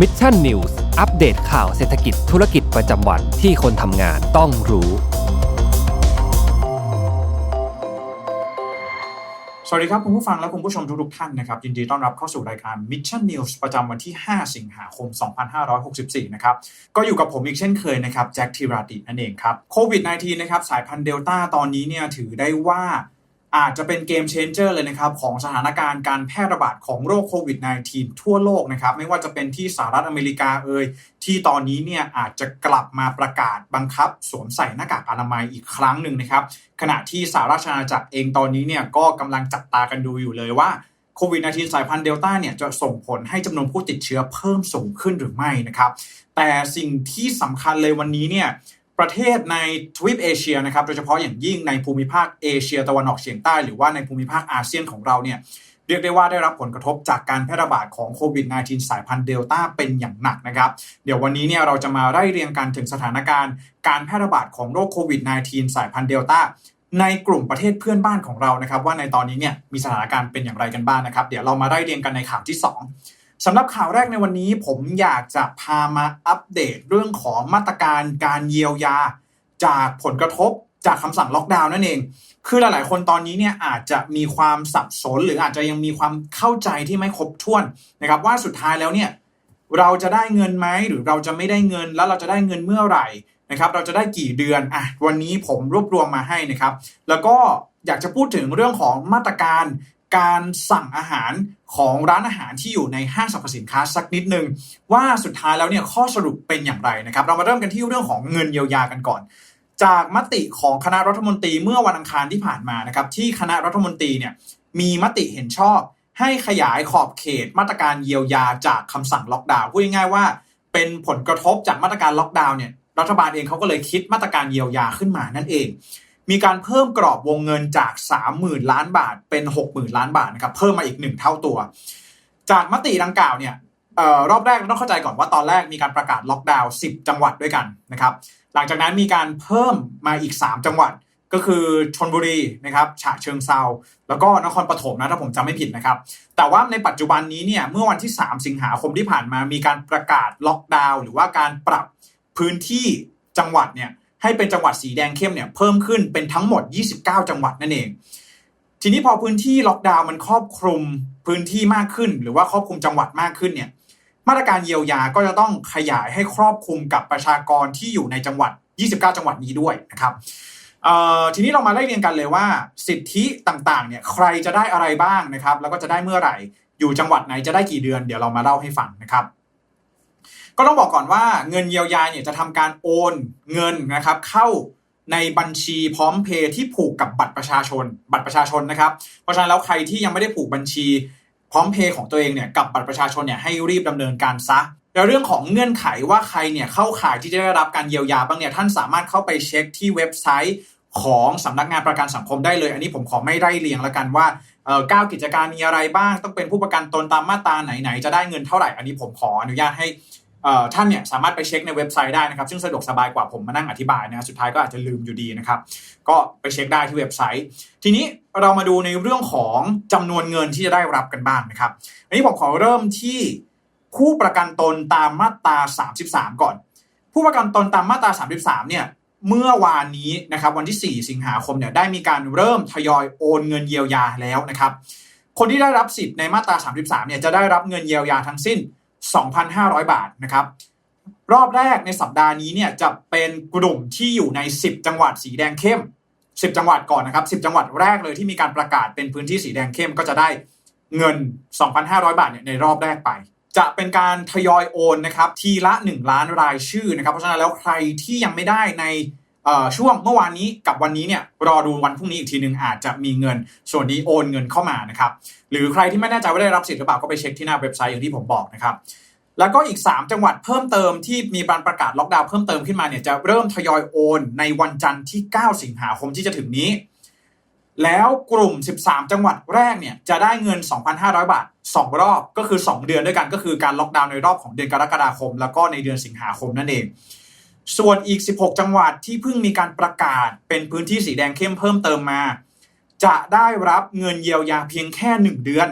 มิชชั่นนิวส์อัปเดตข่าวเศรษฐกิจธุรกิจประจำวันที่คนทำงานต้องรู้ สวัสดีครับคุณผู้ฟังและคุณผู้ชมทุกๆท่านนะครับ ยินดีต้อนรับเข้าสู่รายการ Mission News ประจำวันที่ 5 สิงหาคม 2564 นะครับ ก็อยู่กับผมอีกเช่นเคยนะครับแจ็คทีราตินั่นเองครับโควิด -19 นะครับสายพันธุ์เดลต้าตอนนี้เนี่ยถือได้ว่า อาจจะเป็นเกมเชนเจอร์เลยนะครับของสถานการณ์การแพร่ระบาดของโรคโควิด -19 ทั่วโลกนะครับ ไม่ว่าจะเป็นที่สหรัฐอเมริกาเอ่ยที่ตอนนี้เนี่ยอาจจะกลับมาประกาศบังคับ สวมใส่หน้ากากอนามัยอีกครั้งหนึ่งนะครับ ขณะที่สหราชอาณาจักรเองตอนนี้เนี่ยก็กำลังจับตากันดูอยู่เลยว่าโควิด -19 สายพันธุ์เดลต้าเนี่ยจะส่งผลให้จำนวนผู้ติดเชื้อเพิ่มสูงขึ้นหรือไม่นะครับ แต่สิ่งที่สำคัญเลยวันนี้เนี่ย ประเทศในทวีปเอเชียนะครับโดยเฉพาะอย่างยิ่งในภูมิภาคเอเชียตะวันออกเฉียงใต้หรือว่าในภูมิภาคอาเซียนของเราเนี่ยเรียกได้ว่าได้รับผลกระทบจากการแพร่ระบาดของโควิด -19 สายพันธุ์เดลต้าเป็นอย่างหนักนะครับ เดี๋ยววันนี้เนี่ยเราจะมาไล่เรียงกันถึงสถานการณ์ การแพร่ระบาดของโรคโควิด -19 สายพันธุ์เดลต้าในกลุ่มประเทศเพื่อนบ้านของเรานะครับ ว่าในตอนนี้เนี่ยมีสถานการณ์เป็นอย่างไรกันบ้างนะครับ เดี๋ยวเรามาไล่เรียงกันในข่าวที่ 2 สำหรับข่าวแรกในวันนี้ผมอยากจะพามาอัปเดตเรื่องของมาตรการการเยียวยา จากผลกระทบจากคำสั่งล็อกดาวน์นั่นเอง คือหลาย ๆ คนตอนนี้เนี่ยอาจจะมีความสับสน หรืออาจจะยังมีความเข้าใจที่ไม่ครบถ้วนนะครับว่าสุดท้ายแล้วเนี่ยเราจะได้เงินไหมหรือเราจะไม่ได้เงินแล้วเราจะได้เงินเมื่อไหร่นะครับเราจะได้กี่เดือนอะวันนี้ผมรวบรวมมาให้นะครับ แล้วก็อยากจะพูดถึงเรื่องของมาตรการ การสั่งอาหารของร้านอาหารที่อยู่ในห้างสรรพสินค้าสักนิดนึง ว่าสุดท้ายแล้วเนี่ยข้อสรุปเป็นอย่างไรนะครับ เรามาเริ่มกันที่เรื่องของเงินเยียวยากันก่อน จากมติของคณะรัฐมนตรีเมื่อวันอังคารที่ผ่านมานะครับที่คณะรัฐมนตรีเนี่ยมีมติเห็นชอบ ให้ขยายขอบเขตมาตรการเยียวยาจากคำสั่งล็อกดาวน์พูดง่ายๆว่า เป็นผลกระทบจากมาตรการล็อกดาวน์เนี่ยรัฐบาลเองเขาก็เลยคิดมาตรการเยียวยาขึ้นมานั่นเอง มีการเพิ่มกรอบวงเงินจาก 30,000 ล้านบาทเป็น 60,000 ล้านบาทนะครับเพิ่มมาอีก 1 เท่าตัว จากมติดังกล่าวเนี่ยออรอบแรกเราต้องเข้าใจก่อนว่าตอนแรกมีการประกาศล็อกดาวน์ 10 จังหวัดด้วยกันนะครับหลังจากนั้นมีการเพิ่มมาอีก 3 จังหวัดก็คือชนบุรีนะครับฉะเชิงเซาแล้วก็นครปฐมนะถ้าผมจำไม่ผิดนะครับ แต่ว่าในปัจจุบันนี้เนี่ยเมื่อวันที่ 3 สิงหาคมที่ผ่านมามีการประกาศล็อกดาวน์หรือว่าการปรับพื้นที่จังหวัดเนี่ย ให้เป็นจังหวัดสีแดงเข้มเนี่ยเพิ่มขึ้นเป็นทั้งหมด 29 จังหวัดนั่นเอง ทีนี้พอพื้นที่ล็อกดาวน์มันครอบคลุมพื้นที่มากขึ้น หรือว่าครอบคลุมจังหวัดมากขึ้นเนี่ยมาตรการเยียวยาก็จะต้องขยายให้ครอบคลุมกับประชากรที่อยู่ในจังหวัด 29 จังหวัดนี้ด้วยนะครับทีนี้เรามาไล่เรียงกันเลยว่า สิทธิต่างๆเนี่ยใครจะได้อะไรบ้างนะครับ แล้วก็จะได้เมื่อไหร่ อยู่จังหวัดไหนจะได้กี่เดือน เดี๋ยวเรามาเล่าให้ฟังนะครับ ก็ต้องบอกก่อนว่าเงินเยียวยาเนี่ยจะทำการโอนเงินนะครับเข้าในบัญชีพร้อมเพย์ที่ผูกกับบัตรประชาชน บัตรประชาชนนะครับ เพราะฉะนั้นแล้วใครที่ยังไม่ได้ผูกบัญชีพร้อมเพย์ของตัวเองเนี่ยกับบัตรประชาชนเนี่ยให้รีบดำเนินการซะแล้วเรื่องของเงื่อนไขว่าใครเนี่ยเข้าข่ายที่จะได้รับการเยียวยาบ้างเนี่ยท่านสามารถเข้าไปเช็คที่เว็บไซต์ของสำนักงานประกันสังคมได้เลย อันนี้ผมขอไม่ไล่เรียงแล้วกันว่าเก้ากิจการมีอะไรบ้าง ต้องเป็นผู้ประกันตนตามมาตราไหนๆจะได้เงินเท่าไหร่ อันนี้ผมขออนุญาตให้ ท่านเนี่ยสามารถไปเช็คในเว็บไซต์ได้นะครับ ซึ่งสะดวกสบายกว่าผมมานั่งอธิบายนะสุดท้ายก็อาจจะลืมอยู่ดีนะครับ ก็ไปเช็คได้ที่เว็บไซต์ ทีนี้เรามาดูในเรื่องของจำนวนเงินที่จะได้รับกันบ้างนะครับ อันนี้ผมขอเริ่มที่ผู้ประกันตนตามมาตรา 33 ก่อน ผู้ประกันตนตามมาตรา 33 เนี่ยเมื่อวานนี้นะครับวันที่ 4 สิงหาคมเนี่ยได้มีการเริ่มทยอยโอนเงินเยียวยาแล้วนะครับ คนที่ได้รับสิทธิ์ในมาตรา 33 เนี่ยจะได้รับเงินเยียวยาทั้งสิ้น 2,500 บาทนะครับ รอบแรกในสัปดาห์นี้เนี่ยจะเป็นกลุ่มที่อยู่ใน 10 จังหวัดสีแดงเข้ม 10 จังหวัดก่อนนะครับ 10 จังหวัดแรกเลยที่มีการประกาศเป็นพื้นที่สีแดงเข้มก็จะได้เงิน 2,500 บาทเนี่ยในรอบแรกไป จะเป็นการทยอยโอนนะครับทีละ 1 ล้านรายชื่อนะครับ เพราะฉะนั้นแล้วใครที่ยังไม่ได้ใน ช่วงเมื่อวานนี้กับวันนี้เนี่ยรอดูวันพรุ่งนี้อีกทีหนึ่งอาจจะมีเงินส่วนนี้โอนเงินเข้ามานะครับหรือใครที่ไม่แน่ใจว่าได้รับสิทธิ์หรือเปล่าก็ไปเช็คที่หน้าเว็บไซต์อย่างที่ผมบอกนะครับแล้วก็อีก 3 จังหวัดเพิ่มเติมที่มีการประกาศล็อกดาวน์เพิ่มเติมขึ้นมาเนี่ยจะเริ่มทยอยโอนในวันจันทร์ที่ 9 สิงหาคมที่จะถึงนี้ แล้วกลุ่ม 13 จังหวัดแรกเนี่ยจะได้เงิน 2,500 บาท 2 รอบก็คือ 2 เดือนด้วยกันก็คือการล็อกดาวน์ในรอบของเดือนกรกฎาคม แล้วก็ในเดือนสิงหาคมนั่นเอง ส่วนอีก 16 จังหวัดที่เพิ่งมีการประกาศเป็นพื้นที่สีแดงเข้มเพิ่มเติมมา จะได้รับเงินเยียวยาเพียงแค่ 1 เดือน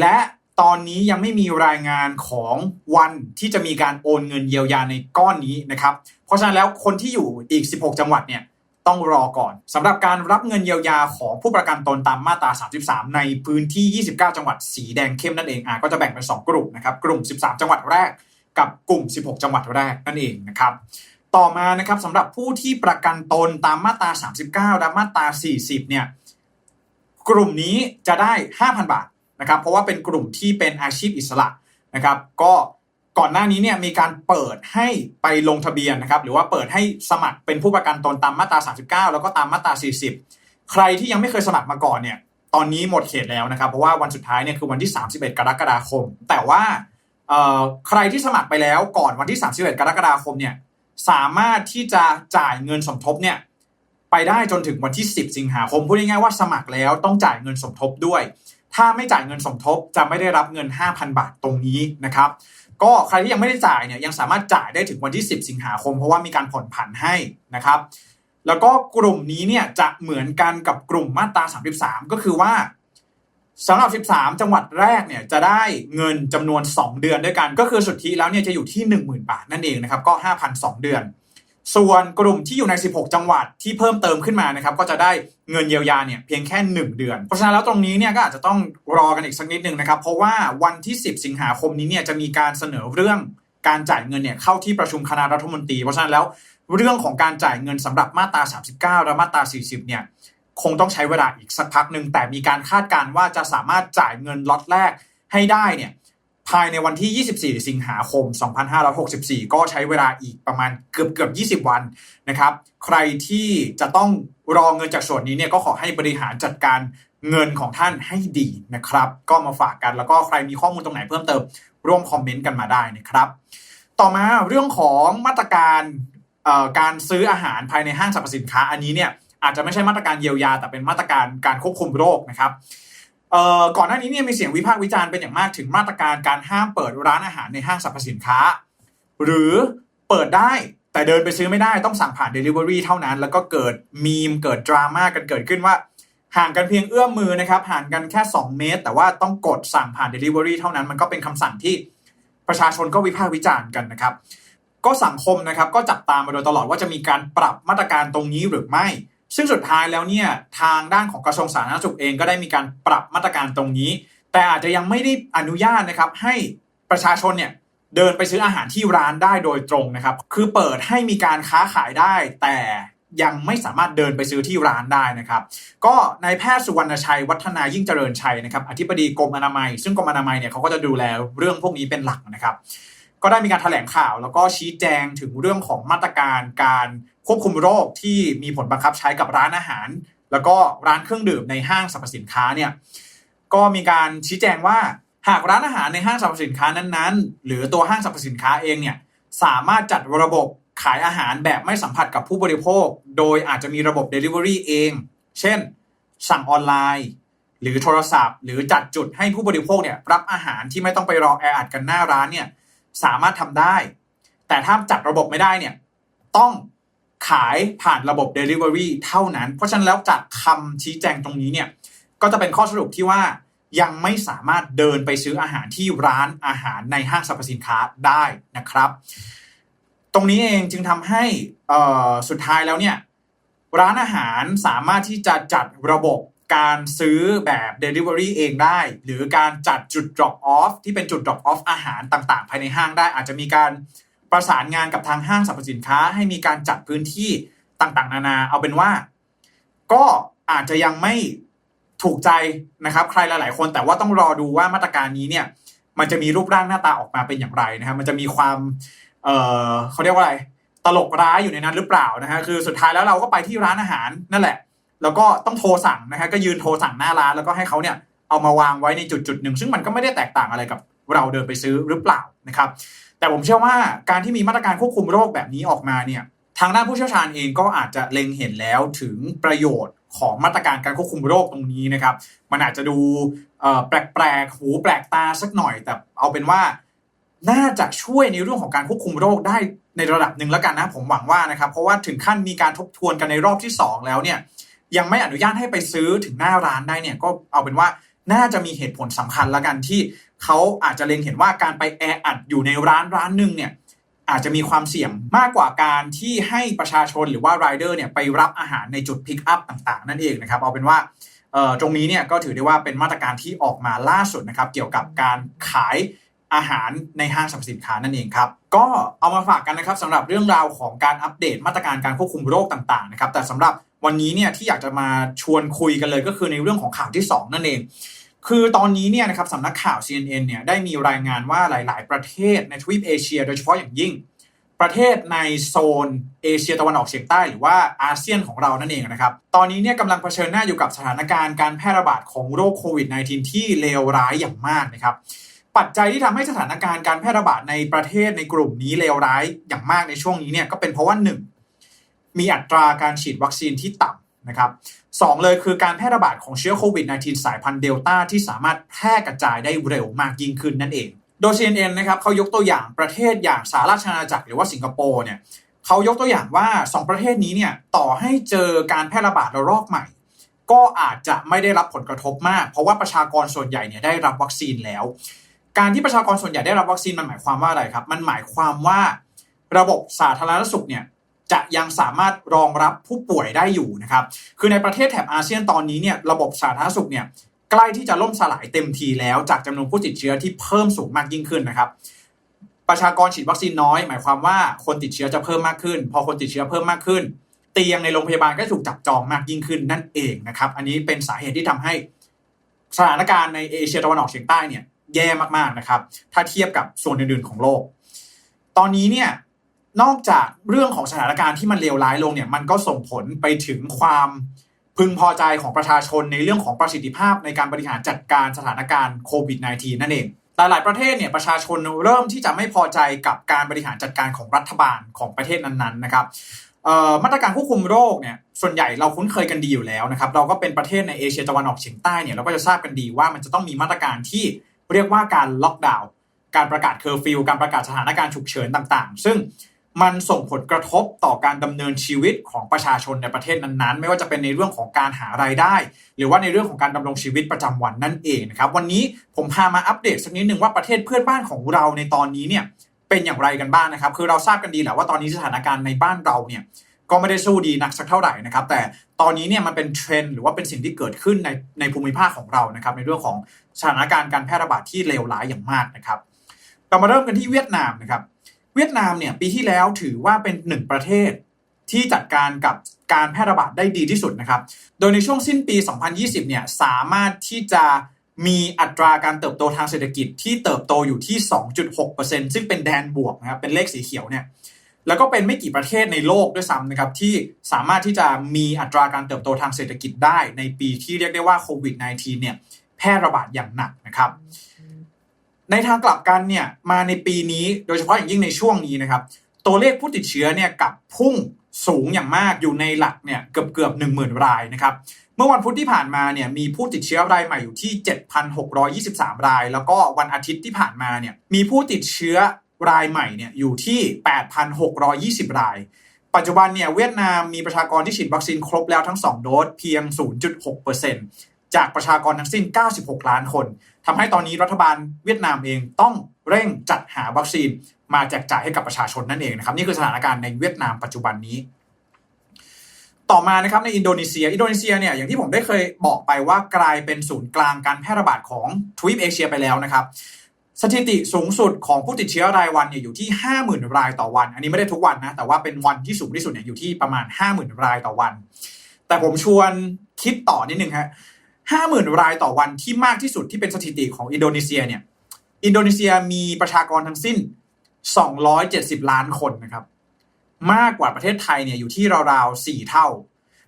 และตอนนี้ยังไม่มีรายงานของวันที่จะมีการโอนเงินเยียวยาในก้อนนี้นะครับ เพราะฉะนั้นแล้วคนที่อยู่อีก 16 จังหวัดเนี่ยต้องรอก่อนสำหรับการรับเงินเยียวยาของผู้ประกันตนตามมาตรา 33 ในพื้นที่ 29 จังหวัดสีแดงเข้มนั่นเองอะก็จะแบ่งเป็น 2 กลุ่มนะครับ กลุ่ม 13 จังหวัดแรก กับกลุ่ม 16 จังหวัดแรกนั่นเองนะครับต่อมานะครับสำหรับผู้ที่ประกันตนตามมาตรา 39และมาตรา 40 เนี่ยกลุ่มนี้จะได้ 5,000 บาทนะครับเพราะว่าเป็นกลุ่มที่เป็นอาชีพอิสระนะครับก็ก่อนหน้านี้เนี่ยมีการเปิดให้ไปลงทะเบียนนะครับหรือว่าเปิดให้สมัครเป็นผู้ประกันตนตามมาตรา 39 แล้วก็ตามมาตรา 40 ใครที่ยังไม่เคยสมัครมาก่อนเนี่ยตอนนี้หมดเขตแล้วนะครับเพราะว่าวันสุดท้ายเนี่ยคือวันที่ 31 กรกฎาคม แต่ว่า ใครที่สมัครไปแล้วก่อนวันที่ 31 กรกฎาคมเนี่ยสามารถที่จะจ่ายเงินสมทบเนี่ยไปได้จนถึงวันที่ 10 สิงหาคมพูดง่ายๆว่าสมัครแล้วต้องจ่ายเงินสมทบด้วย ถ้าไม่จ่ายเงินสมทบจะไม่ได้รับเงิน 5,000 บาทตรงนี้นะครับก็ใครที่ยังไม่ได้จ่ายเนี่ยยังสามารถจ่ายได้ถึงวันที่ 10 สิงหาคม เพราะว่ามีการผ่อนผันให้นะครับแล้วก็กลุ่มนี้เนี่ยจะเหมือนกันกับกลุ่มมาตรา 33 ก็คือว่า สำหรับ 13 จังหวัดแรกเนี่ยจะได้เงินจำนวน 2 เดือนด้วยกัน ก็คือสุทธิแล้วเนี่ยจะอยู่ที่ 10,000 บาทนั่นเองนะครับก็5,000 2 เดือน ส่วนกลุ่มที่อยู่ใน 16 จังหวัดที่เพิ่มเติมขึ้นมานะครับก็จะได้เงินเยียวยาเนี่ยเพียงแค่ 1 เดือน เพราะฉะนั้นแล้วตรงนี้เนี่ยก็อาจจะต้องรอกันอีกสักนิดนึงนะครับ เพราะว่าวันที่ 10 สิงหาคมนี้เนี่ยจะมีการเสนอเรื่องการจ่ายเงินเนี่ยเข้าที่ประชุมคณะรัฐมนตรี เพราะฉะนั้นแล้วเรื่องของการจ่ายเงินสำหรับมาตรา 39 และมาตรา 40 เนี่ย คงต้องใช้เวลาอีกสักพักหนึ่งแต่มีการคาดการณ์ว่าจะสามารถจ่ายเงินล็อตแรกให้ได้เนี่ยภายในวันที่ 24 สิงหาคม 2564 ก็ใช้เวลาอีกประมาณเกือบเกือบ20 วันนะครับ ใครที่จะต้องรอเงินจากส่วนนี้เนี่ยก็ขอให้บริหารจัดการเงินของท่านให้ดีนะครับ ก็มาฝากกันแล้วก็ใครมีข้อมูลตรงไหนเพิ่มเติม ร่วมคอมเมนต์กันมาได้นะครับ ต่อมาเรื่องของมาตรการการซื้ออาหารภายในห้างสรรพสินค้าอันนี้เนี่ย อาจจะไม่ใช่มาตรการเยียวยา แต่เป็นมาตรการการควบคุมโรคนะครับเอ่อก่อนหน้านี้เนี่ยมีเสียงวิพากษ์วิจารณ์เป็นอย่างมากถึงมาตรการการห้ามเปิดร้านอาหารในห้างสรรพสินค้า หรือเปิดได้แต่เดินไปซื้อไม่ได้ต้องสั่งผ่าน Delivery เท่านั้น แล้วก็เกิดมีมเกิดดราม่ากันเกิดขึ้นว่า ห่างกันเพียงเอื้อมมือนะครับห่างกันแค่ 2 เมตร แต่ว่าต้องกดสั่งผ่าน Delivery เท่านั้น มันก็เป็นคำสั่งที่ประชาชนก็วิพากษ์วิจารณ์กันนะครับ ก็สังคมนะครับก็จับตามมาโดยตลอดว่าจะมีการปรับมาตรการตรงนี้หรือไม่ ซึ่งสุดท้ายแล้วเนี่ยทางด้านของกระทรวงสาธารณสุขเองก็ได้มีการปรับมาตรการตรงนี้ แต่อาจจะยังไม่ได้อนุญาตนะครับให้ประชาชนเนี่ยเดินไปซื้ออาหารที่ร้านได้โดยตรงนะครับ คือเปิดให้มีการค้าขายได้ แต่ยังไม่สามารถเดินไปซื้อที่ร้านได้นะครับ ก็นายแพทย์สุวรรณชัยวัฒนายิ่งเจริญชัยนะครับอธิบดีกรมอนามัย ซึ่งกรมอนามัยเนี่ยเขาก็จะดูแลเรื่องพวกนี้เป็นหลักนะครับ ก็ได้มีการแถลงข่าว แล้วก็ชี้แจงถึงเรื่องของมาตรการการควบคุมโรคที่มีผลบังคับใช้กับร้านอาหาร แล้วก็ร้านเครื่องดื่มในห้างสรรพสินค้าเนี่ยก็มีการชี้แจงว่าหากร้านอาหารในห้างสรรพสินค้านั้นๆ หรือตัวห้างสรรพสินค้าเองเนี่ยสามารถจัดระบบขายอาหารแบบไม่สัมผัสกับผู้บริโภค โดยอาจจะมีระบบ Delivery เอง เช่น สั่งออนไลน์ หรือโทรศัพท์ หรือจัดจุดให้ผู้บริโภคเนี่ยรับอาหารที่ไม่ต้องไปรอแออัดกันหน้าร้านเนี่ย สามารถทำได้ แต่ถ้าจัดระบบไม่ได้เนี่ยต้องขายผ่านระบบ Delivery เท่านั้น เพราะฉะนั้นแล้วจากคำชี้แจงตรงนี้เนี่ยก็จะเป็นข้อสรุปที่ว่ายังไม่สามารถเดินไปซื้ออาหารที่ร้านอาหารในห้างสรรพสินค้าได้นะครับ ตรงนี้เองจึงทำให้สุดท้ายแล้วเนี่ยร้านอาหารสามารถที่จะจัดระบบ การซื้อแบบ Delivery เองได้ หรือการจัดจุด drop off ที่เป็นจุด drop off อาหารต่างๆ ภายในห้างได้ อาจจะมีการประสานงานกับทางห้างสรรพสินค้า ให้มีการจัดพื้นที่ต่างๆ นานา เอาเป็นว่า ก็อาจจะยังไม่ถูกใจนะครับ ใครหลาย ๆ คนแต่ว่าต้องรอดูว่ามาตรการนี้เนี่ย มันจะมีรูปร่างหน้าตาออกมาเป็นอย่างไรนะครับ มันจะมีความ เออเขาเรียกว่าอะไร ตลกร้ายอยู่ในนั้นหรือเปล่านะฮะคือสุดท้ายแล้วเราก็ไปที่ร้านอาหารนั่นแหละ แล้วก็ต้องโทรสั่งนะฮะก็ยืนโทรสั่งหน้าร้านแล้วก็ให้เขาเนี่ยเอามาวางไว้ในจุดจุดหนึ่งซึ่งมันก็ไม่ได้แตกต่างอะไรกับเราเดินไปซื้อหรือเปล่านะครับแต่ผมเชื่อว่าการที่มีมาตรการควบคุมโรคแบบนี้ออกมาเนี่ยทางด้านผู้เชี่ยวชาญเองก็อาจจะเล็งเห็นแล้วถึงประโยชน์ของมาตรการการควบคุมโรคตรงนี้นะครับ มันอาจจะดูแปลกๆ หูแปลกตาสักหน่อย แต่เอาเป็นว่าน่าจะช่วยในเรื่องของการควบคุมโรคได้ในระดับหนึ่งแล้วกันนะ ผมหวังว่านะครับ เพราะว่าถึงขั้นมีการทบทวนกันในรอบที่ 2 แล้วเนี่ย ยังไม่อนุญาตให้ไปซื้อถึงหน้าร้านได้เนี่ยก็เอาเป็นว่าน่าจะมีเหตุผลสำคัญละกันที่เขาอาจจะเล็งเห็นว่าการไปแออัดอยู่ในร้านร้านหนึ่งเนี่ยอาจจะมีความเสี่ยงมากกว่าการที่ให้ประชาชนหรือว่ารายเดอร์เนี่ยไปรับอาหารในจุดพิกอัพต่างๆ นั่นเองนะครับเอาเป็นว่าตรงนี้เนี่ยก็ถือได้ว่าเป็นมาตรการที่ออกมาล่าสุดนะครับเกี่ยวกับการขาย อาหารในห้างสรรพสินค้านั่นเองครับ ก็เอามาฝากกันนะครับสำหรับเรื่องราวของการอัปเดตมาตรการการควบคุมโรคต่างๆนะครับแต่สำหรับวันนี้เนี่ยที่อยากจะมาชวนคุยกันเลยก็คือในเรื่องของข่าวที่ 2 นั่นเอง คือตอนนี้เนี่ยนะครับสำนักข่าว CNN เนี่ยได้มีรายงานว่าหลาย ๆ ประเทศในทวีปเอเชีย โดยเฉพาะอย่างยิ่ง ประเทศในโซนเอเชียตะวันออกเฉียงใต้หรือว่าอาเซียนของเรานั่นเองนะครับ ตอนนี้เนี่ยกำลังเผชิญหน้าอยู่กับสถานการณ์การแพร่ระบาดของโรคโควิด -19 ที่เลวร้ายอย่างมากนะครับ ปัจจัยที่ทำให้สถานการณ์การแพร่ระบาดในประเทศในกลุ่มนี้เลวร้ายอย่างมากในช่วงนี้เนี่ยก็เป็นเพราะว่าหนึ่งมีอัตราการฉีดวัคซีนที่ต่ำนะครับสองเลยคือการแพร่ระบาดของเชื้อโควิด -19 สายพันธุ์เดลต้าที่สามารถแพร่กระจายได้เร็วมากยิ่งขึ้นนั่นเอง โดย CNN นะครับเขายกตัวอย่างประเทศอย่างสหราชอาณาจักรหรือว่าสิงคโปร์เนี่ยเขายกตัวอย่างว่า 2 ประเทศนี้เนี่ยต่อให้เจอการแพร่ระบาดระลอกใหม่ ก็อาจจะไม่ได้รับผลกระทบมาก เพราะว่าประชากรส่วนใหญ่เนี่ยได้รับวัคซีนแล้ว การที่ประชากรส่วนใหญ่ได้รับวัคซีนมันหมายความว่าอะไรครับ มันหมายความว่าระบบสาธารณสุขเนี่ยจะยังสามารถรองรับผู้ป่วยได้อยู่นะครับ คือในประเทศแถบอาเซียนตอนนี้เนี่ยระบบสาธารณสุขเนี่ยใกล้ที่จะล่มสลายเต็มทีแล้วจากจำนวนผู้ติดเชื้อที่เพิ่มสูงมากยิ่งขึ้นนะครับ ประชากรฉีดวัคซีนน้อย หมายความว่าคนติดเชื้อจะเพิ่มมากขึ้น พอคนติดเชื้อเพิ่มมากขึ้น เตียงในโรงพยาบาลก็ถูกจับจองมากยิ่งขึ้นนั่นเองนะครับ อันนี้เป็นสาเหตุที่ทำให้สถานการณ์ในเอเชียตะวันออกเฉียงใต้เนี่ย แย่มากๆนะครับ ถ้าเทียบกับส่วนอื่นๆของโลก ตอนนี้เนี่ยนอกจากเรื่องของสถานการณ์ที่มันเลวร้ายลงเนี่ยมันก็ส่งผลไปถึงความพึงพอใจของประชาชนในเรื่องของประสิทธิภาพในการบริหารจัดการสถานการณ์โควิด -19 นั่นเองหลาย ๆ ประเทศเนี่ยประชาชนเริ่มที่จะไม่พอใจกับการบริหารจัดการของรัฐบาลของประเทศนั้น ๆ นะครับมาตรการควบคุมโรคเนี่ยส่วนใหญ่เราคุ้นเคยกันดีอยู่แล้วนะครับ เราก็เป็นประเทศในเอเชียตะวันออกเฉียงใต้เนี่ยเราก็จะทราบกันดีว่ามันจะต้องมีมาตรการที่ เรียกว่าการล็อกดาวน์การประกาศเคอร์ฟิวการประกาศสถานการณ์ฉุกเฉินต่างๆ ซึ่งมันส่งผลกระทบต่อการดำเนินชีวิตของประชาชนในประเทศนั้นๆ ไม่ว่าจะเป็นในเรื่องของการหารายได้ หรือว่าในเรื่องของการดำรงชีวิตประจำวันนั่นเองนะครับวันนี้ผมพามาอัปเดตสักนิดหนึ่งว่าประเทศเพื่อนบ้านของเราในตอนนี้เนี่ยเป็นอย่างไรกันบ้างนะครับ คือเราทราบกันดีแหละว่าตอนนี้สถานการณ์ในบ้านเราเนี่ย ก็ไม่ได้สู้ดีนักสักเท่าไหร่นะครับ แต่ตอนนี้เนี่ยมันเป็นเทรนด์หรือว่าเป็นสิ่งที่เกิดขึ้นในในภูมิภาคของเรานะครับ ในเรื่องของสถานการณ์การแพร่ระบาดที่เลวร้ายอย่างมากนะครับ เรามาเริ่มกันที่เวียดนามนะครับ เวียดนามเนี่ยปีที่แล้วถือว่าเป็นหนึ่งประเทศที่จัดการกับการแพร่ระบาดได้ดีที่สุดนะครับ โดยในช่วงสิ้นปี 2020 เนี่ยสามารถที่จะมีอัตราการเติบโตทางเศรษฐกิจที่เติบโตอยู่ที่ 2.6%ซึ่งเป็นแดนบวกนะครับ เป็นเลขสีเขียวเนี่ย แล้วก็เป็นไม่กี่ประเทศในโลกด้วยซ้ำนะครับที่สามารถที่จะมีอัตราการเติบโตทางเศรษฐกิจได้ในปีที่เรียกได้ว่าโควิด -19 เนี่ยแพร่ระบาดอย่างหนักนะครับในทางกลับกันเนี่ยมาในปีนี้โดยเฉพาะอย่างยิ่งในช่วงนี้นะครับ ตัวเลขผู้ติดเชื้อเนี่ยกับพุ่งสูงอย่างมากอยู่ในหลักเนี่ยเกือบเกือบหนึ่งหมื่นรายนะครับเมื่อวันพุธที่ผ่านมาเนี่ยมีผู้ติดเชื้อรายใหม่อยู่ที่ 7,623 ราย แล้วก็วันอาทิตย์ที่ผ่านมาเนี่ยมีผู้ติดเชื้อ รายใหม่เนี่ยอยู่ที่ 8,620 ราย ปัจจุบันเนี่ยเวียดนามมีประชากรที่ฉีดวัคซีนครบแล้วทั้ง 2 โดสเพียง 0.6%จากประชากรทั้งสิ้น 96 ล้านคนทำให้ตอนนี้รัฐบาลเวียดนามเองต้องเร่งจัดหาวัคซีนมาแจกจ่ายให้กับประชาชนนั่นเองนะครับนี่คือสถานการณ์ในเวียดนามปัจจุบันนี้ ต่อมานะครับในอินโดนีเซีย อินโดนีเซียเนี่ยอย่างที่ผมได้เคยบอกไปว่ากลายเป็นศูนย์กลางการแพร่ระบาดของทวีปเอเชียไปแล้วนะครับ สถิติสูงสุดของผู้ติดเชื้อรายวันเนี่ยอยู่ที่ 50,000 รายต่อวัน อันนี้ไม่ได้ทุกวันนะ แต่ว่าเป็นวันที่สูงที่สุดเนี่ยอยู่ที่ประมาณ 50,000 รายต่อวัน แต่ผมชวนคิดต่อนิดนึงฮะห้าหมื่นรายต่อวันที่มากที่สุดที่เป็นสถิติของอินโดนีเซียเนี่ย อินโดนีเซียมีประชากรทั้งสิ้น 270 ล้านคนนะครับ มากกว่าประเทศไทยเนี่ยอยู่ที่ราวๆ4เท่า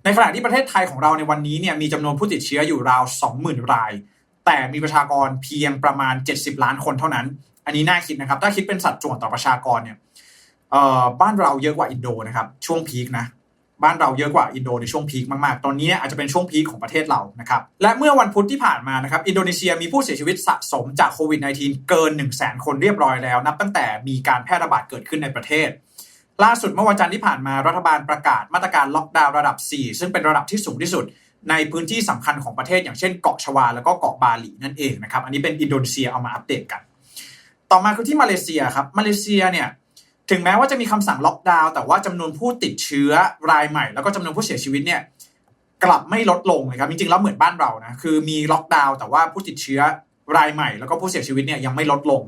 ในขณะที่ประเทศไทยของเราในวันนี้เนี่ยมีจำนวนผู้ติดเชื้ออยู่ราว 20,000 ราย แต่มีประชากรเพียงประมาณ 70 ล้านคนเท่านั้น อันนี้น่าคิดนะครับ ถ้าคิดเป็นสัดส่วนต่อประชากรเนี่ยบ้านเราเยอะกว่าอินโดนะครับ ช่วงพีคนะบ้านเราเยอะกว่าอินโดในช่วงพีคมากๆ ตอนนี้อาจจะเป็นช่วงพีคของประเทศเรานะครับ และเมื่อวันพุธที่ผ่านมานะครับ อินโดนีเซียมีผู้เสียชีวิตสะสมจากโควิด -19 เกิน 1 0 0 0 0แคนเรียบร้อยแล้ว นับตั้งแต่มีการแพร่ระบาดเกิดขึ้นในประเทศ ล่าสุดเมื่อวันจันทร์ที่ผ่านมารัฐบาลประกาศมาตรการล็อกดาวน์ระดับ 4 ซึ่งเป็นระดับที่สูงที่สุด ในพื้นที่สำคัญของประเทศอย่างเช่นเกาะชวา แล้วก็เกาะบาหลีนั่นเองนะครับ อันนี้เป็นอินโดนีเซียเอามาอัปเดตกัน ต่อมาคือที่มาเลเซียครับ มาเลเซียเนี่ยถึงแม้ว่าจะมีคำสั่งล็อกดาวน์แต่ว่าจำนวนผู้ติดเชื้อรายใหม่ แล้วก็จำนวนผู้เสียชีวิตเนี่ยกลับไม่ลดลงเลยครับจริงๆแล้วเหมือนบ้านเรานะคือมีล็อกดาวน์แต่ว่าผู้ติดเชื้อรายใหม่ แล้วก็ผู้เสียชีวิตเนี่ยยังไม่ลดลง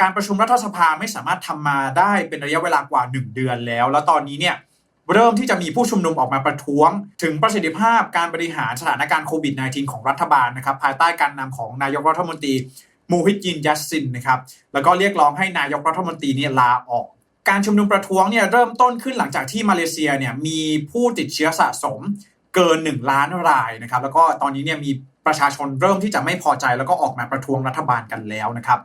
การประชุมรัฐสภาไม่สามารถทำมาได้เป็นระยะเวลากว่า 1 เดือนแล้ว แล้วตอนนี้เนี่ย เริ่มที่จะมีผู้ชุมนุมออกมาประท้วง ถึงประสิทธิภาพการบริหารสถานการณ์โควิด -19 ของรัฐบาลนะครับภายใต้การนำของนายกรัฐมนตรีมูฮิดยินยัสซินนะครับแล้วก็เรียกร้องให้นายกรัฐมนตรีเนี่ยลาออก การชุมนุมประท้วงเนี่ยเริ่มต้นขึ้นหลังจากที่มาเลเซียเนี่ยมีผู้ติดเชื้อสะสมเกิน 1 ล้านรายนะครับแล้วก็ตอนนี้เนี่ยมีประชาชนเริ่มที่จะไม่พอใจแล้วก็ออกมาประท้วงรัฐบาลกันแล้วนะครับ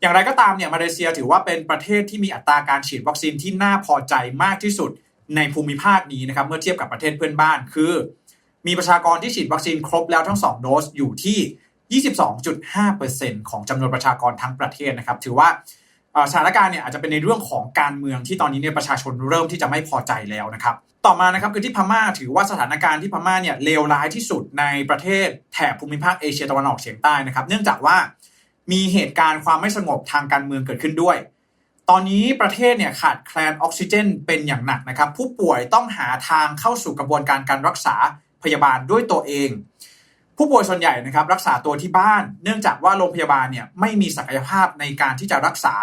อย่างไรก็ตามเนี่ยมาเลเซียถือว่าเป็นประเทศที่มีอัตราการฉีดวัคซีนที่น่าพอใจมากที่สุด ในภูมิภาคนี้นะครับเมื่อเทียบกับประเทศเพื่อนบ้าน คือ มีประชากรที่ฉีดวัคซีนครบแล้วทั้ง 2 โดสอยู่ที่ 22.5%ของจำนวนประชากรทั้งประเทศนะครับ ถือว่าสถานการณ์เนี่ยอาจจะเป็นในเรื่องของการเมืองที่ตอนนี้เนี่ยประชาชนเริ่มที่จะไม่พอใจแล้วนะครับ ต่อมานะครับคือที่พม่าถือว่าสถานการณ์ที่พม่าเนี่ยเลวร้ายที่สุดในประเทศแถบภูมิภาคเอเชียตะวันออกเฉียงใต้นะครับ เนื่องจากว่ามีเหตุการณ์ความไม่สงบทางการเมืองเกิดขึ้นด้วย ตอนนี้ประเทศเนี่ยขาดแคลนออกซิเจนเป็นอย่างหนักนะครับ ผู้ป่วยต้องหาทางเข้าสู่กระบวนการการรักษาพยาบาลด้วยตัวเอง ผู้ป่วยส่วนใหญ่นะครับรักษาตัวที่บ้าน เนื่องจากว่าโรงพยาบาลเนี่ยไม่มีศักยภาพในการที่จะรักษา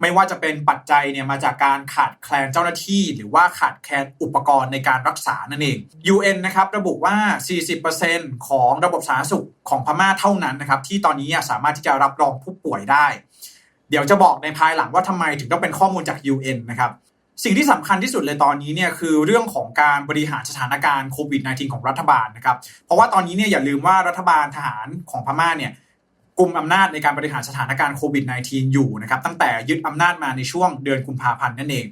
ไม่ว่าจะเป็นปัจจัยเนี่ยมาจากการขาดแคลนเจ้าหน้าที่ หรือว่าขาดแคลนอุปกรณ์ในการรักษานั่นเอง UN นะครับระบุว่า 40%ของระบบสาธารณสุขของพม่าเท่านั้นนะครับที่ตอนนี้สามารถที่จะรับรองผู้ป่วยได้ เดี๋ยวจะบอกในภายหลังว่าทำไมถึงต้องเป็นข้อมูลจาก UN นะครับสิ่งที่สำคัญที่สุดเลยตอนนี้เนี่ยคือเรื่องของการบริหารสถานการณ์โควิด -19 ของรัฐบาลนะครับ เพราะว่าตอนนี้เนี่ยอย่าลืมว่ารัฐบาลทหารของพม่าเนี่ยกลุ่มอำนาจในการบริหารสถานการณ์โควิด -19 อยู่นะครับตั้งแต่ยึดอำนาจมาในช่วงเดือนกุมภาพันธ์นั่นเอง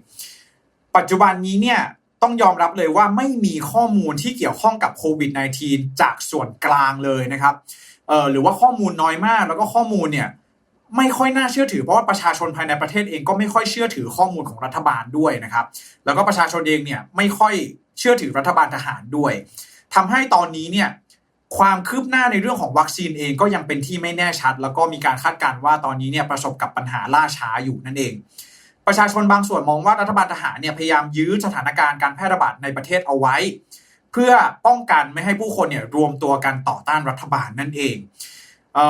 ปัจจุบันนี้เนี่ยต้องยอมรับเลยว่าไม่มีข้อมูลที่เกี่ยวข้องกับโควิด -19 จากส่วนกลางเลยนะครับเอ่อหรือว่าข้อมูลน้อยมากแล้วก็ข้อมูลเนี่ย ไม่ค่อยน่าเชื่อถือเพราะว่าประชาชนภายในประเทศเองก็ไม่ค่อยเชื่อถือข้อมูลของรัฐบาลด้วยนะครับ แล้วก็ประชาชนเองเนี่ยไม่ค่อยเชื่อถือรัฐบาลทหารด้วยทำให้ตอนนี้เนี่ยความคืบหน้าในเรื่องของวัคซีนเองก็ยังเป็นที่ไม่แน่ชัด แล้วก็มีการคาดการณ์ว่าตอนนี้เนี่ยประสบกับปัญหาล่าช้าอยู่นั่นเอง ประชาชนบางส่วนมองว่ารัฐบาลทหารเนี่ยพยายามยื้อสถานการณ์การแพร่ระบาดในประเทศเอาไว้ เพื่อป้องกันไม่ให้ผู้คนเนี่ยรวมตัวกันต่อต้านรัฐบาลนั่นเอง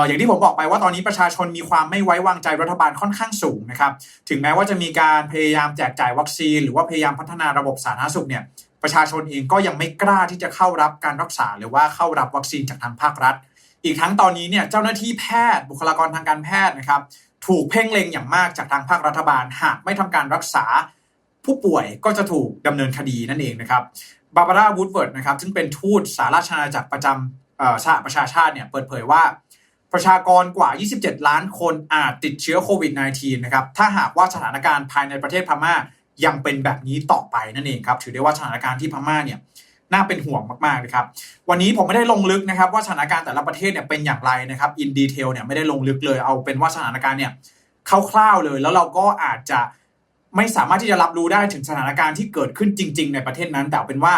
อย่างที่ผมบอกไปว่าตอนนี้ประชาชนมีความไม่ไว้วางใจรัฐบาลค่อนข้างสูงนะครับ ถึงแม้ว่าจะมีการพยายามแจกจ่ายวัคซีน หรือว่าพยายามพัฒนาระบบสาธารณสุขเนี่ยประชาชนเองก็ยังไม่กล้าที่จะเข้ารับการรักษา หรือว่าเข้ารับวัคซีนจากทางภาครัฐ อีกทั้งตอนนี้เนี่ยเจ้าหน้าที่แพทย์บุคลากรทางการแพทย์นะครับถูกเพ่งเล็งอย่างมากจากทางภาครัฐบาล หากไม่ทำการรักษา ผู้ป่วยก็จะถูกดำเนินคดีนั่นเองนะครับบาบาร่าวูดเวิร์ดนะครับซึ่งเป็นทูตสาราชอาจักรประจำสหประชาชาติเนี่ยเปิดเผยว่า ประชากรกว่า 27 ล้านคนอาจติดเชื้อโควิด -19 นะครับ ถ้าหากว่าสถานการณ์ภายในประเทศพม่ายังเป็นแบบนี้ต่อไปนั่นเองครับ ถือได้ว่าสถานการณ์ที่พม่าเนี่ยน่าเป็นห่วงมากๆนะครับ วันนี้ผมไม่ได้ลงลึกนะครับว่าสถานการณ์แต่ละประเทศเนี่ยเป็นอย่างไรนะครับ อินดีเทลเนี่ยไม่ได้ลงลึกเลย เอาเป็นว่าสถานการณ์เนี่ยคร่าวๆเลย แล้วเราก็อาจจะไม่สามารถที่จะรับรู้ได้ถึงสถานการณ์ที่เกิดขึ้นจริง ๆ ในประเทศนั้น แต่เอาเป็นว่า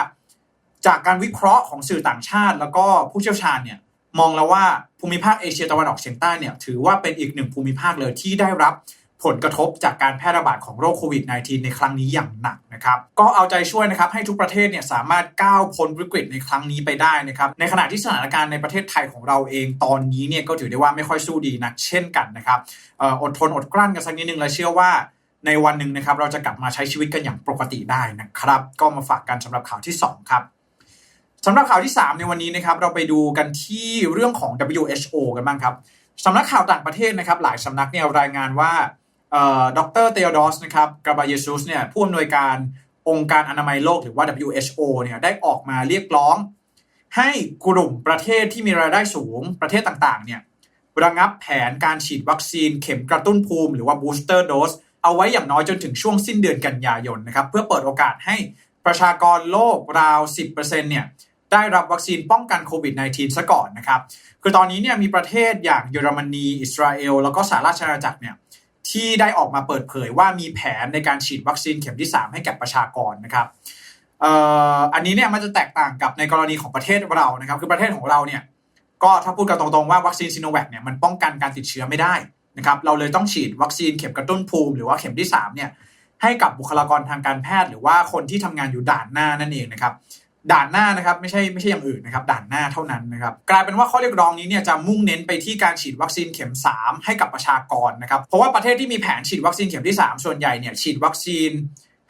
จากการวิเคราะห์ของสื่อต่างชาติ แล้วก็ผู้เชี่ยวชาญเนี่ย มองแล้วว่าภูมิภาคเอเชียตะวันออกเฉียงใต้เนี่ยถือว่าเป็นอีกหนึ่งภูมิภาคเลยที่ได้รับผลกระทบจากการแพร่ระบาดของโรคโควิด -19 ในครั้งนี้อย่างหนักนะครับ ก็เอาใจช่วยนะครับให้ทุกประเทศเนี่ยสามารถก้าวพ้นวิกฤตในครั้งนี้ไปได้นะครับ ในขณะที่สถานการณ์ในประเทศไทยของเราเองตอนนี้เนี่ยก็ถือได้ว่าไม่ค่อยสู้ดีนักเช่นกันนะครับออดทนอดกลั้นกันสักนิดนึงและเชื่อว่าในวันหนึ่งนะครับเราจะกลับมาใช้ชีวิตกันอย่างปกติได้นะครับ ก็มาฝากกันสำหรับข่าวที่สองครับ สำหรับข่าวที่ 3 ในวันนี้นะครับ เราไปดูกันที่เรื่องของ WHO กันบ้างครับสำนักข่าวต่างประเทศนะครับ หลายสำนักเนี่ยรายงานว่าดรเทโอดอสนะครับกาบาเยซุสเนี่ยผู้อำนวยการองค์การอนามัยโลกหรือว่า WHO เนี่ยได้ออกมาเรียกร้อง ให้กลุ่มประเทศที่มีรายได้สูงประเทศต่างๆเนี่ยระงับแผนการฉีดวัคซีนเข็มกระตุ้นภูมิ หรือว่า booster dose เอาไว้อย่างน้อยจนถึงช่วงสิ้นเดือนกันยายนนะครับ เพื่อเปิดโอกาสให้ประชากรโลกราว 10%เนี่ย ได้รับวัคซีนป้องกันโควิด -19 ซะก่อนนะครับ คือตอนนี้เนี่ยมีประเทศอย่างเยอรมนี อิสราเอล แล้วก็สหราชอาณาจักรเนี่ยที่ได้ออกมาเปิดเผยว่ามีแผนในการฉีดวัคซีนเข็มที่ 3 ให้แก่ประชากรนะครับอันนี้เนี่ยมันจะแตกต่างกับในกรณีของประเทศเรานะครับ คือประเทศของเราเนี่ยก็ถ้าพูดกันตรงๆว่าวัคซีนซีโนแวคเนี่ยมันป้องกันการติดเชื้อไม่ได้นะครับ เราเลยต้องฉีดวัคซีนเข็มกระตุ้นภูมิ หรือว่าเข็มที่3เนี่ยให้กับบุคลากรทางการแพทย์ หรือว่าคนที่ทำงานอยู่ด่านหน้านั่นเองนะครับ ด่านหน้านะครับไม่ใช่ไม่ใช่อย่างอื่นนะครับด่านหน้าเท่านั้นนะครับกลายเป็นว่าข้อเรียกร้องนี้เนี่ยจะมุ่งเน้นไปที่การฉีดวัคซีนเข็ม 3 ให้กับประชากรนะครับเพราะว่าประเทศที่มีแผนฉีดวัคซีนเข็มที่ 3 ส่วนใหญ่เนี่ยฉีดวัคซีน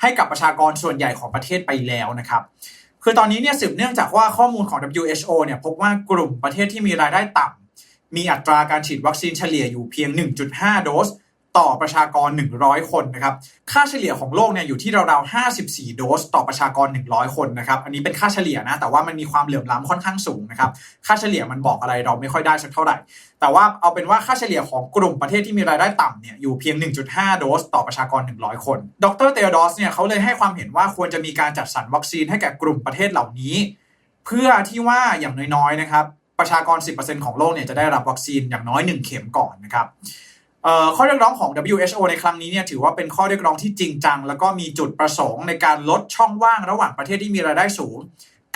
ให้กับประชากรส่วนใหญ่ของประเทศไปแล้วนะครับคือตอนนี้เนี่ยสืบเนื่องจากว่าข้อมูลของ WHO เนี่ยพบว่ากลุ่มประเทศที่มีรายได้ต่ำมีอัตราการฉีดวัคซีนเฉลี่ยอยู่เพียง 1.5 โดส ต่อประชากร 100 คนนะครับ ค่าเฉลี่ยของโลกเนี่ยอยู่ที่ราวๆ 54 โดส ต่อประชากร 100 คนนะครับ อันนี้เป็นค่าเฉลี่ยนะ แต่ว่ามันมีความเหลื่อมล้ำค่อนข้างสูงนะครับ ค่าเฉลี่ยมันบอกอะไรเราไม่ค่อยได้สักเท่าไหร่ แต่ว่าเอาเป็นว่าค่าเฉลี่ยของกลุ่มประเทศที่มีรายได้ต่ำเนี่ยอยู่เพียง 1.5 โดส ต่อประชากร 100 คน ดรเตโอดอสเนี่ยเขาเลยให้ความเห็นว่าควรจะมีการจัดสรรวัคซีนให้แก่กลุ่มประเทศเหล่านี้ เพื่อที่ว่าอย่างน้อยๆนะครับ ประชากร 10%ของโลกเนี่ยจะได้รับวัคซีนอย่างน้อย 1 เข็มก่อนนะครับ ข้อเรียกร้องของ WHO ในครั้งนี้เนี่ยถือว่าเป็นข้อเรียกร้องที่จริงจัง แล้วก็มีจุดประสงค์ในการลดช่องว่างระหว่างประเทศที่มีรายได้สูง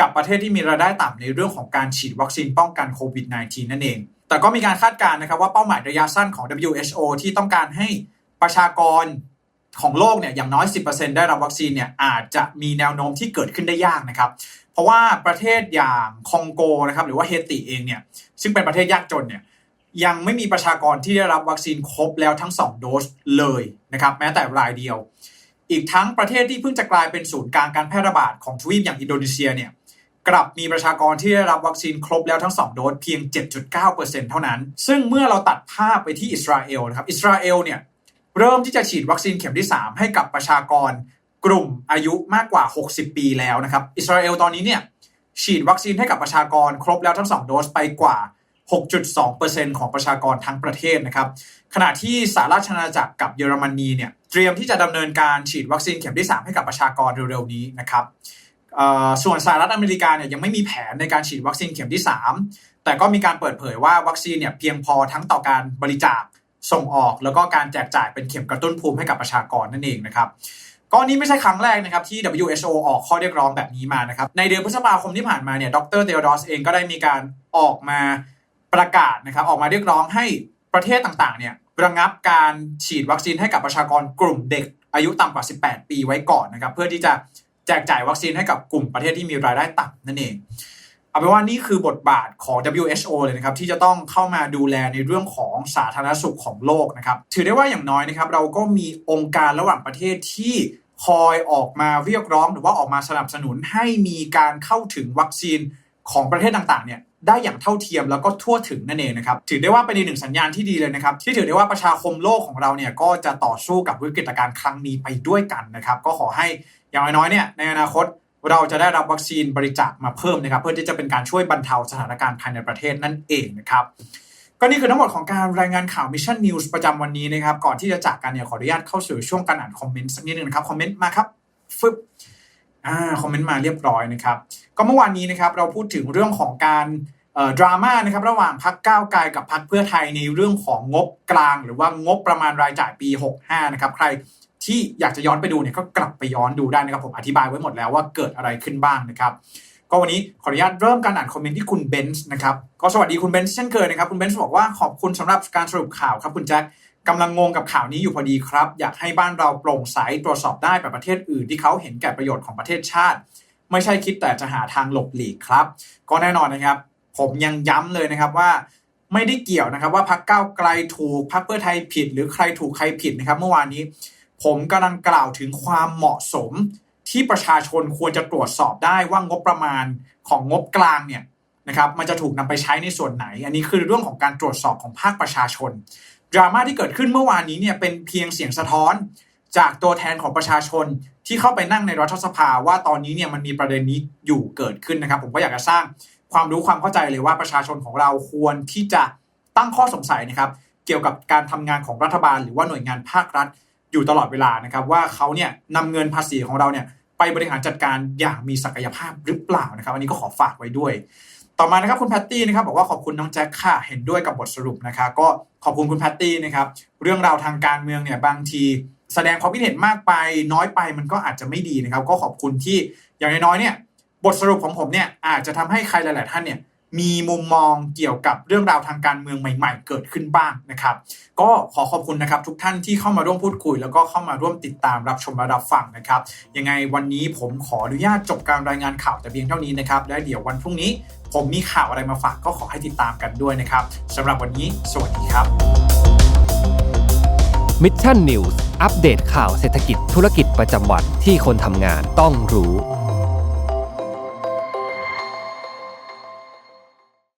กับประเทศที่มีรายได้ต่ำในเรื่องของการฉีดวัคซีนป้องกันโควิด -19 นั่นเอง แต่ก็มีการคาดการณ์นะครับว่าเป้าหมายระยะสั้นของ WHO ที่ต้องการให้ประชากรของโลกเนี่ยอย่างน้อย 10%ได้รับวัคซีนเนี่ยอาจจะมีแนวโน้มที่เกิดขึ้นได้ยากนะครับ เพราะว่าประเทศอย่างคองโกนะครับหรือว่าเฮติเองเนี่ยซึ่งเป็นประเทศยากจนเนี่ย ยังไม่มีประชากรที่ได้รับวัคซีนครบแล้วทั้ง 2 โดสเลยนะครับแม้แต่รายเดียว อีกทั้งประเทศที่เพิ่งจะกลายเป็นศูนย์กลางการแพร่ระบาดของทวีปอย่างอินโดนีเซียเนี่ยกลับมีประชากรที่ได้รับวัคซีนครบแล้วทั้ง 2 โดสเพียง 7.9%เท่านั้น ซึ่งเมื่อเราตัดภาพไปที่อิสราเอลนะครับอิสราเอลเนี่ยเริ่มที่จะฉีดวัคซีนเข็มที่ 3 ให้กับประชากรกลุ่มอายุมากกว่า 60 ปีแล้วนะครับอิสราเอลตอนนี้เนี่ยฉีดวัคซีนให้กับประชากรครบแล้วทั้ง 2 โดสไปกว่า 6.2%ของประชากรทั้งประเทศนะครับ ขณะที่สหราชอาณาจักรกับเยอรมนีเนี่ยเตรียมที่จะดำเนินการฉีดวัคซีนเข็มที่ 3 ให้กับประชากรเร็วๆนี้นะครับส่วนสหรัฐอเมริกาเนี่ยยังไม่มีแผนในการฉีดวัคซีนเข็มที่ 3 แต่ก็มีการเปิดเผยว่าวัคซีนเนี่ยเพียงพอทั้งต่อการบริจาคส่งออก แล้วก็การแจกจ่ายเป็นเข็มกระตุ้นภูมิให้กับประชากรนั่นเองนะครับก็นี้ไม่ใช่ครั้งแรกนะครับที่ WHO ออกข้อเรียกร้องแบบนี้มานะครับในเดือนพฤษภาคมที่ผ่านมาเนี่ยดรเทโอดอสเองก็ได้มีการออกมา ประกาศนะครับออกมาเรียกร้องให้ประเทศต่างๆเนี่ยระงับการฉีดวัคซีนให้กับประชากรกลุ่มเด็กอายุต่ำกว่า 18 ปีไว้ก่อนนะครับ เพื่อที่จะแจกจ่ายวัคซีนให้กับกลุ่มประเทศที่มีรายได้ต่ำนั่นเอง เอาเป็นว่านี่คือบทบาทของ WHO เลยนะครับ ที่จะต้องเข้ามาดูแลในเรื่องของสาธารณสุขของโลกนะครับ ถือได้ว่าอย่างน้อยนะครับ เราก็มีองค์การระหว่างประเทศที่คอยออกมาเรียกร้องหรือว่าออกมาสนับสนุนให้มีการเข้าถึงวัคซีนของประเทศต่างๆเนี่ย ได้อย่างเท่าเทียมแล้วก็ทั่วถึงนั่นเองนะครับถือได้ว่าเป็นอีกหนึ่งสัญญาณที่ดีเลยนะครับที่ถือได้ว่าประชาคมโลกของเราเนี่ยก็จะต่อสู้กับวิกฤตการณ์ครั้งนี้ไปด้วยกันนะครับก็ขอให้อย่างน้อยๆเนี่ยในอนาคตเราจะได้รับวัคซีนบริจาคมาเพิ่มนะครับ เพื่อที่จะเป็นการช่วยบรรเทาสถานการณ์ภายในประเทศนั่นเองนะครับก็นี่คือทั้งหมดของการรายงานข่าว Mission News ประจำวันนี้นะครับ ก่อนที่จะจากกันเนี่ยขออนุญาตเข้าสู่ช่วงการอ่านคอมเมนต์สักนิดนึงนะครับ คอมเมนต์มาครับฟึบ อ่าคอมเมนต์มาเรียบร้อยนะครับ ก็เมื่อวานนี้นะครับเราพูดถึงเรื่องของการดราม่านะครับระหว่างพักก้าวไกลกับพักเพื่อไทยในเรื่องของงบกลาง หรือว่างบประมาณรายจ่ายปี 65 นะครับ ใครที่อยากจะย้อนไปดูเนี่ยก็กลับไปย้อนดูได้นะครับ ผมอธิบายไว้หมดแล้วว่าเกิดอะไรขึ้นบ้างนะครับ ก็วันนี้ขออนุญาตเริ่มการอ่านคอมเมนต์ที่คุณเบนซ์นะครับก็สวัสดีคุณเบนซ์เช่นเคยนะครับคุณเบนซ์บอกว่าขอบคุณสำหรับการสรุปข่าวครับคุณแจ็ค กำลังงงกับข่าวนี้อยู่พอดีครับ อยากให้บ้านเราโปร่งใสตรวจสอบได้แบบประเทศอื่นที่เขาเห็นแก่ประโยชน์ของประเทศชาติ ไม่ใช่คิดแต่จะหาทางหลบหลีกครับ ก็แน่นอนนะครับ ผมยังย้ำเลยนะครับว่าไม่ได้เกี่ยวนะครับ ว่าพักก้าไกลถูกพักเพื่อไทยผิด หรือใครถูกใครผิดนะครับ เมื่อวานนี้ ผมกำลังกล่าวถึงความเหมาะสม ที่ประชาชนควรจะตรวจสอบได้ว่างบประมาณของงบกลางเนี่ยนะครับมันจะถูกนำไปใช้ในส่วนไหน อันนี้คือเรื่องของการตรวจสอบของภาคประชาชน ดราม่าที่เกิดขึ้นเมื่อวานนี้เนี่ยเป็นเพียงเสียงสะท้อนจากตัวแทนของประชาชนที่เข้าไปนั่งในรัฐสภาว่าตอนนี้เนี่ยมันมีประเด็นนี้อยู่เกิดขึ้นนะครับ ผมก็อยากจะสร้างความรู้ความเข้าใจเลยว่าประชาชนของเราควรที่จะตั้งข้อสงสัยนะครับ เกี่ยวกับการทำงานของรัฐบาล หรือว่าหน่วยงานภาครัฐอยู่ตลอดเวลานะครับ ว่าเขาเนี่ยนำเงินภาษีของเราเนี่ยไปบริหารจัดการอย่างมีศักยภาพหรือเปล่านะครับ อันนี้ก็ขอฝากไว้ด้วย ต่อมานะครับคุณแพตตี้นะครับบอกว่าขอบคุณน้องแจ็คค่ะเห็นด้วยกับบทสรุปนะคะก็ขอบคุณคุณแพตตี้นะครับเรื่องราวทางการเมืองเนี่ยบางทีแสดงความคิดเห็นมากไปน้อยไปมันก็อาจจะไม่ดีนะครับ ก็ขอบคุณที่อย่างน้อยๆเนี่ยบทสรุปของผมเนี่ยอาจจะทำให้ใครหลาย ๆ ท่านเนี่ยมีมุมมองเกี่ยวกับเรื่องราวทางการเมืองใหม่ ๆ เกิดขึ้นบ้างนะครับ ก็ขอขอบคุณนะครับ ทุกท่านที่เข้ามาร่วมพูดคุย แล้วก็เข้ามาร่วมติดตามรับชมและรับฟังนะครับ ยังไงวันนี้ผมขออนุญาตจบการรายงานข่าวแต่เพียงเท่านี้นะครับและเดี๋ยววันพรุ่งนี้ ผมมีข่าวอะไรมาฝากก็ขอให้ติดตามกันด้วยนะครับสำหรับวันนี้ สวัสดีครับ Mission News อัปเดตข่าวเศรษฐกิจธุรกิจประจำวันที่คนทำงานต้องรู้